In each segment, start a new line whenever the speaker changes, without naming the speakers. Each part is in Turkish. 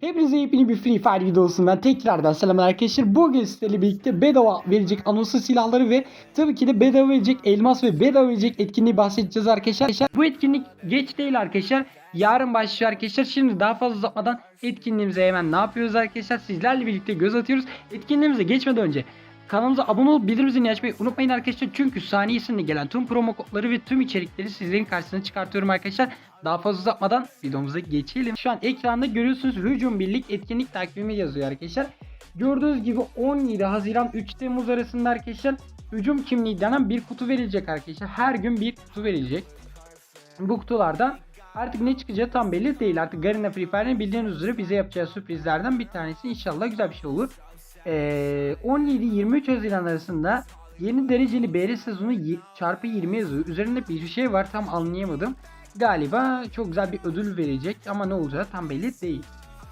Hepinize yepyeni bir Free Fire videosundan tekrardan selamlar arkadaşlar. Bugün sizlerle birlikte bedava verecek anonslu silahları ve tabii ki de bedava verecek elmas ve bedava verecek etkinliği bahsedeceğiz arkadaşlar. Bu etkinlik geç değil arkadaşlar. Yarın başlıyor arkadaşlar. Şimdi daha fazla uzatmadan etkinliğimize hemen ne yapıyoruz arkadaşlar? Sizlerle birlikte göz atıyoruz. Etkinliğimize geçmeden önce Kanalımıza abone olup bildirim zilini açmayı unutmayın arkadaşlar. Çünkü saniyesinde gelen tüm promo kodları ve tüm içerikleri sizlerin karşısına çıkartıyorum arkadaşlar. Daha fazla uzatmadan videomuza geçelim. Şu an ekranda görüyorsunuz Hücum Birlik etkinlik takvimi yazıyor arkadaşlar. Gördüğünüz gibi 17 Haziran 3 Temmuz arasında arkadaşlar hücum kimliği denen bir kutu verilecek arkadaşlar. Her gün bir kutu verilecek. Bu kutulardan artık ne çıkacağı tam belli değil. Artık Garena Free Fire'ın bildiğiniz üzere bize yapacağı sürprizlerden bir tanesi inşallah güzel bir şey olur. Ee, 17-23 Haziran arasında yeni dereceli BR sezonu çarpı 20 yazıyor. Üzerinde bir şey var tam anlayamadım. Galiba çok güzel bir ödül verecek ama ne olacağı tam belli değil.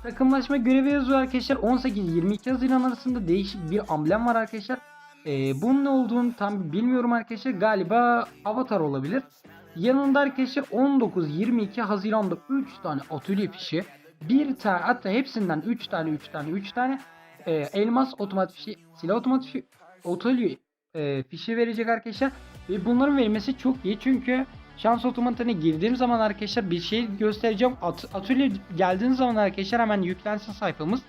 Takımlaşma görevi yazıyor arkadaşlar. 18-22 Haziran arasında değişik bir amblem var arkadaşlar. Ee, bunun ne olduğunu tam bilmiyorum arkadaşlar. Galiba avatar olabilir. Yanında arkadaşlar 19-22 Haziran'da 3 tane atölye fişi. Bir tane hatta hepsinden 3 tane 3 tane 3 tane e, elmas otomatik fişi, silah otomatik fişi, atölye e, fişi verecek arkadaşlar. Ve bunların verilmesi çok iyi çünkü şans otomatına girdiğim zaman arkadaşlar bir şey göstereceğim. At, atölye geldiğiniz zaman arkadaşlar hemen yüklensin sayfamız.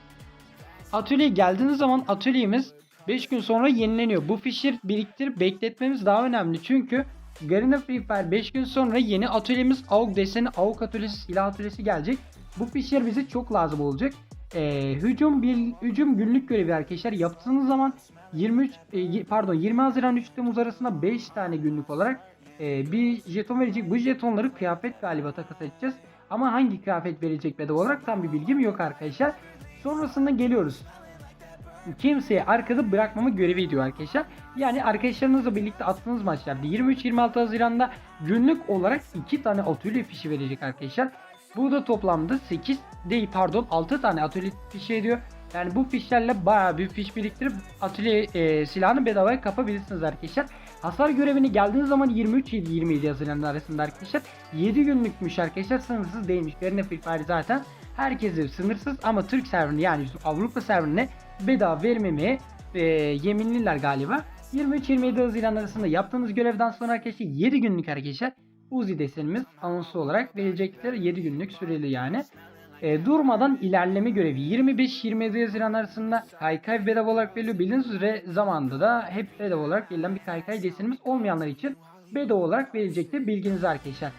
Atölye geldiğiniz zaman atölyemiz 5 gün sonra yenileniyor. Bu fişi biriktirip bekletmemiz daha önemli. Çünkü Garena Free Fire 5 gün sonra yeni atölyemiz AUG deseni AUG atölyesi silah atölyesi gelecek. Bu fişler bize çok lazım olacak. Ee, hücum bir hücum günlük görevi arkadaşlar yaptığınız zaman 23 e, pardon 20 Haziran 3 Temmuz arasında 5 tane günlük olarak e, bir jeton verecek. Bu jetonları kıyafet galiba takas edeceğiz. Ama hangi kıyafet verecek bedava olarak tam bir bilgim yok arkadaşlar. Sonrasında geliyoruz kimseye arkada bırakmama görevi diyor arkadaşlar. Yani arkadaşlarınızla birlikte attığınız maçlarda 23-26 Haziran'da günlük olarak 2 tane atölye fişi verecek arkadaşlar. Bu da toplamda 8 değil pardon 6 tane atölye fişi ediyor. Yani bu fişlerle bayağı bir fiş biriktirip atölye e, silahını bedavaya kapabilirsiniz arkadaşlar. Hasar görevini geldiğiniz zaman 23-27 Haziran arasında arkadaşlar 7 günlükmüş arkadaşlar sınırsız değilmiş. Garena Free zaten herkese sınırsız ama Türk serverine yani Avrupa serverine bedava vermemeye e, yeminliler galiba. 23-27 Haziran arasında yaptığınız görevden sonra arkadaşlar 7 günlük arkadaşlar Uzi desenimiz anonsu olarak verilecektir. 7 günlük süreli yani. E, durmadan ilerleme görevi 25-27 Haziran arasında kaykay bedava olarak veriliyor. Bildiğiniz üzere zamanda da hep bedava olarak verilen bir kaykay desenimiz olmayanlar için bedava olarak verilecektir. Bilginiz arkadaşlar.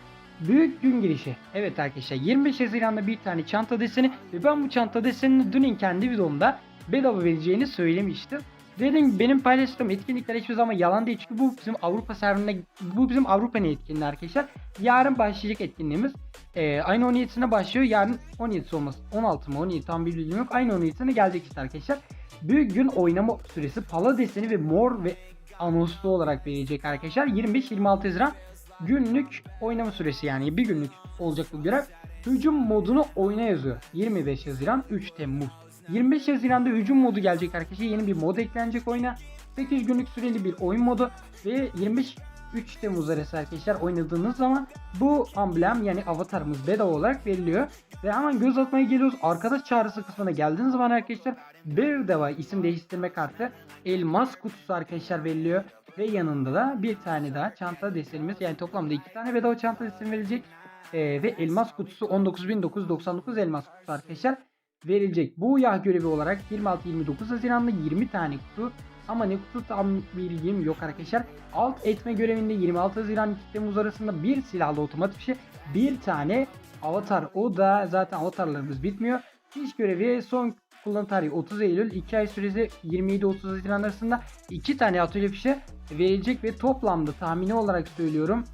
Büyük gün girişi. Evet arkadaşlar 25 Haziran'da bir tane çanta deseni ve ben bu çanta desenini dün kendi videomda bedava vereceğini söylemiştim. Dediğim benim paylaştığım etkinlikler hiçbir zaman yalan değil çünkü bu bizim Avrupa serverine bu bizim Avrupa'nın etkinliği arkadaşlar. Yarın başlayacak etkinliğimiz. Ee, aynı 17'sine başlıyor. Yarın 17'si olması. 16 mı 17 tam bir bilgim yok. Aynı 17'sine gelecek işte arkadaşlar. Büyük gün oynama süresi pala deseni ve mor ve anonslu olarak verilecek arkadaşlar. 25-26 Haziran günlük oynama süresi yani bir günlük olacak bu görev. Hücum modunu oyna yazıyor. 25 Haziran 3 Temmuz. 25 Haziran'da hücum modu gelecek arkadaşlar. Yeni bir mod eklenecek oyuna. 8 günlük süreli bir oyun modu ve 25 3 Temmuz arası arkadaşlar oynadığınız zaman bu amblem yani avatarımız bedava olarak veriliyor. Ve hemen göz atmaya geliyoruz. Arkadaş çağrısı kısmına geldiğiniz zaman arkadaşlar bedava isim değiştirme kartı elmas kutusu arkadaşlar veriliyor. Ve yanında da bir tane daha çanta desenimiz yani toplamda iki tane bedava çanta deseni verilecek. Ee, ve elmas kutusu 19.999 elmas kutusu arkadaşlar verilecek. Bu yah görevi olarak 26-29 Haziran'da 20 tane kutu ama ne kutu tam bilgim yok arkadaşlar. Alt etme görevinde 26 Haziran 2 Temmuz arasında bir silahlı otomatik fişe bir tane avatar. O da zaten avatarlarımız bitmiyor. Fiş görevi son kullanım tarihi 30 Eylül 2 ay süresi 27-30 Haziran arasında 2 tane atölye fişe verilecek ve toplamda tahmini olarak söylüyorum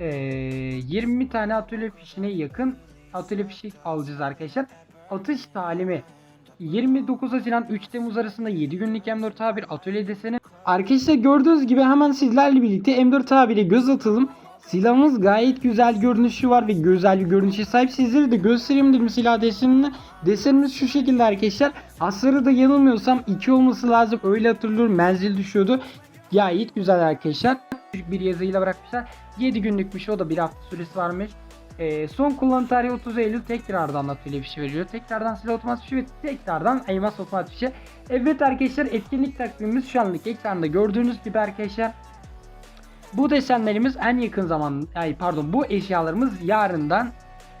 ee, 20 tane atölye fişine yakın atölye fişi alacağız arkadaşlar. Atış talimi 29 Haziran 3 Temmuz arasında 7 günlük M4 A1 atölye deseni. Arkadaşlar gördüğünüz gibi hemen sizlerle birlikte M4 A1'e göz atalım. Silahımız gayet güzel görünüşü var ve güzel bir görünüşe sahip. Sizlere de göstereyim dedim silah desenini. Desenimiz şu şekilde arkadaşlar. Hasarı da yanılmıyorsam 2 olması lazım. Öyle hatırlıyorum. Menzil düşüyordu. Gayet güzel arkadaşlar. Bir yazıyla bırakmışlar. 7 günlükmüş o da bir hafta süresi varmış. Ee, son kullanım tarihi 30 Eylül tekrardan atölye fişi veriyor. Tekrardan silah otomatik fişi ve tekrardan elmas otomatik fişi. Evet arkadaşlar etkinlik takvimimiz şu anlık ekranda gördüğünüz gibi arkadaşlar. Bu desenlerimiz en yakın zaman ay pardon bu eşyalarımız yarından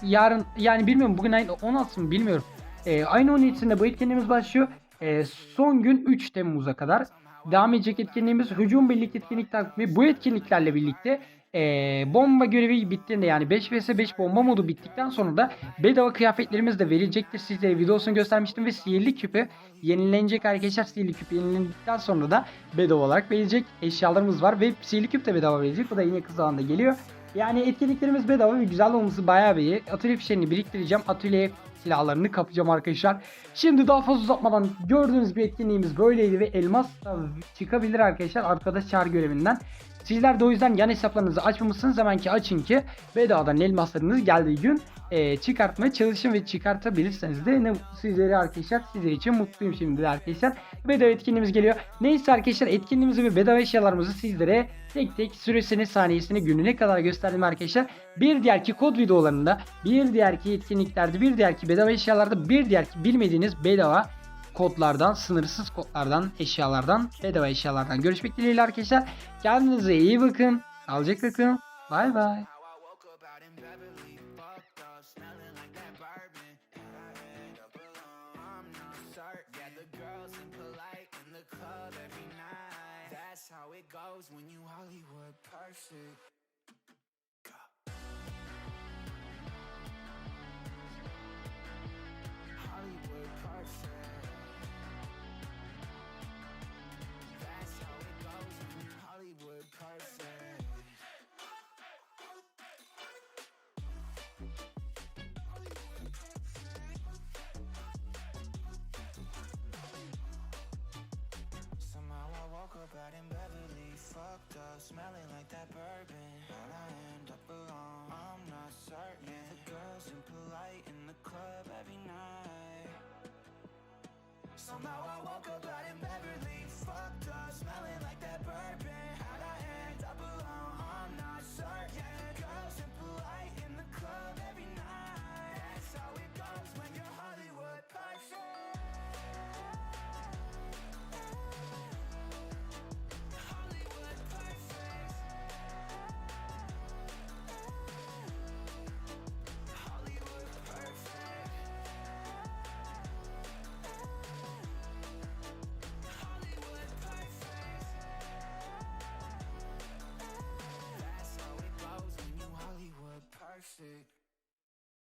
yarın yani bilmiyorum bugün ayın 16 mı bilmiyorum. Ee, ayın 17'sinde bu etkinliğimiz başlıyor. Ee, son gün 3 Temmuz'a kadar devam edecek etkinliğimiz hücum birlik etkinlik takvimi. Bu etkinliklerle birlikte ee, bomba görevi bittiğinde yani 5 vs 5 bomba modu bittikten sonra da bedava kıyafetlerimiz de verilecektir. Sizlere videosunu göstermiştim ve sihirli küpü yenilenecek arkadaşlar. Sihirli küp yenilendikten sonra da bedava olarak verilecek eşyalarımız var ve sihirli küp de bedava verecek. Bu da yine kısa zamanda geliyor. Yani etkinliklerimiz bedava ve güzel olması bayağı bir iyi. Atölye fişlerini biriktireceğim. Atölyeye silahlarını kapacağım arkadaşlar. Şimdi daha fazla uzatmadan gördüğünüz gibi etkinliğimiz böyleydi ve elmas da çıkabilir arkadaşlar arkadaş çağrı görevinden. Sizler de o yüzden yan hesaplarınızı açmamışsınız hemen ki açın ki bedavadan elmaslarınız geldiği gün e, çıkartmaya çalışın ve çıkartabilirseniz de ne mutlu sizlere arkadaşlar. Sizler için mutluyum şimdi arkadaşlar. Bedava etkinliğimiz geliyor. Neyse arkadaşlar etkinliğimizi ve bedava eşyalarımızı sizlere tek tek süresini, saniyesini, gününe kadar gösterdim arkadaşlar. Bir diğerki kod videolarında, bir diğerki etkinliklerde, bir diğerki bedava eşyalarda, bir diğerki bilmediğiniz bedava kodlardan, sınırsız kodlardan, eşyalardan, bedava eşyalardan görüşmek dileğiyle arkadaşlar. Kendinize iyi bakın. Sağlıcakla kalın. Bay bay.
Girls impolite in the club every night. That's how it goes when you Hollywood perfect. Out in Beverly, fucked up, smelling like that bourbon. How'd I end up alone? I'm not certain. The girls impolite in the club every night. Somehow I woke up out in Beverly, fucked up, smelling like that bourbon.